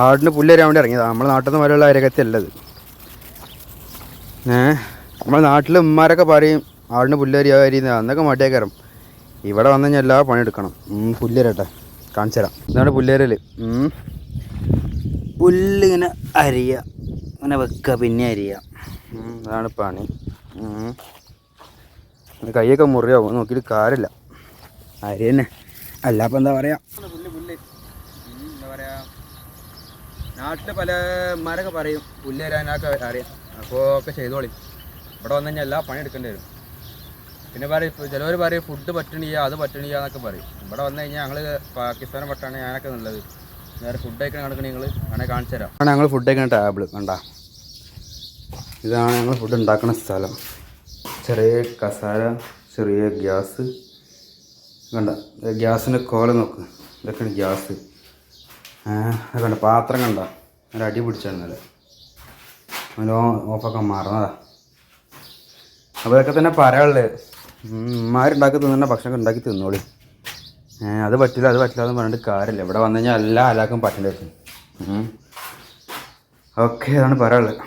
ആടിന് പുല്ലരിയാൻ വേണ്ടി ഇറങ്ങിയതാണ് നമ്മുടെ നാട്ടിൽ നിന്ന് പോലെയുള്ള അരകത്തി അല്ലത് ഏ? നമ്മുടെ നാട്ടിൽ ഉമ്മാരൊക്കെ പറയും ആടിന് പുല്ലരിയാ അരിയുന്ന അന്നൊക്കെ മടിയേക്കരം. ഇവിടെ വന്നു കഴിഞ്ഞാൽ എല്ലാ പണിയെടുക്കണം പുല്ല് കാണിച്ചു തരാം. ഇതാണ് പുല്ലേരൽ പുല്ല് ഇങ്ങനെ അരിയ. ഇങ്ങനെ വെക്കുക പിന്നെ അരിയ. അതാണ് പണി. കൈയൊക്കെ മുറിയാവും. നോക്കിയിട്ട് കാര്യമില്ല. അരി തന്നെ. അല്ല അപ്പം എന്താ പറയാ പുല്ല് പുല്ല് ഉം, എന്താ പറയാ നാട്ടിൽ പല മരൊക്കെ പറയും പുല്ല് തരാനൊക്കെ അറിയാം. അപ്പോൾ ഒക്കെ ചെയ്തോളി. ഇവിടെ വന്നു കഴിഞ്ഞാൽ എല്ലാ പണി എടുക്കേണ്ടി വരും. പിന്നെ പറയും ചിലവർ പറയും ഫുഡ് പറ്റണില്ല അത് പറ്റണില്ല എന്നൊക്കെ പറയും. ഇവിടെ വന്നു കഴിഞ്ഞാൽ ഞങ്ങൾ പാകിസ്ഥാനെ പട്ടാണ് ഞാനൊക്കെ നല്ലത് വേറെ ഫുഡ് കഴിക്കണ കണക്ക് നിങ്ങൾ വേണേൽ കാണിച്ചു തരാം. ഞങ്ങൾ ഫുഡ് കഴിക്കുന്ന ടേബിൾ കണ്ട? ഇതാണ് ഞങ്ങൾ ഫുഡ് ഉണ്ടാക്കുന്ന സ്ഥലം. ചെറിയ കസാര ചെറിയ ഗ്യാസ്. കണ്ട? ഗ്യാസിന്റെ കോല നോക്ക്. ഇതൊക്കെയാണ് ഗ്യാസ്. ആ അത് കണ്ട പാത്രം കണ്ട? ഒരു അടി പിടിച്ചായിരുന്നല്ലേ അതിൽ ഓഫൊക്കെ മറന്നതാ. അപ്പോൾ ഇതൊക്കെ തന്നെ പറയാനുള്ളത്. ഉമ്മാരുണ്ടാക്കി തിന്നുന്ന ഭക്ഷണം ഉണ്ടാക്കി തിന്നോളി. അത് പറ്റില്ല അത് പറ്റില്ല എന്ന് പറഞ്ഞിട്ട് കാര്യമില്ല. ഇവിടെ വന്നു കഴിഞ്ഞാൽ എല്ലാ ആലാക്കും പറ്റേണ്ടി വരും. ഓക്കെ അതാണ് പറയാനുള്ളത്.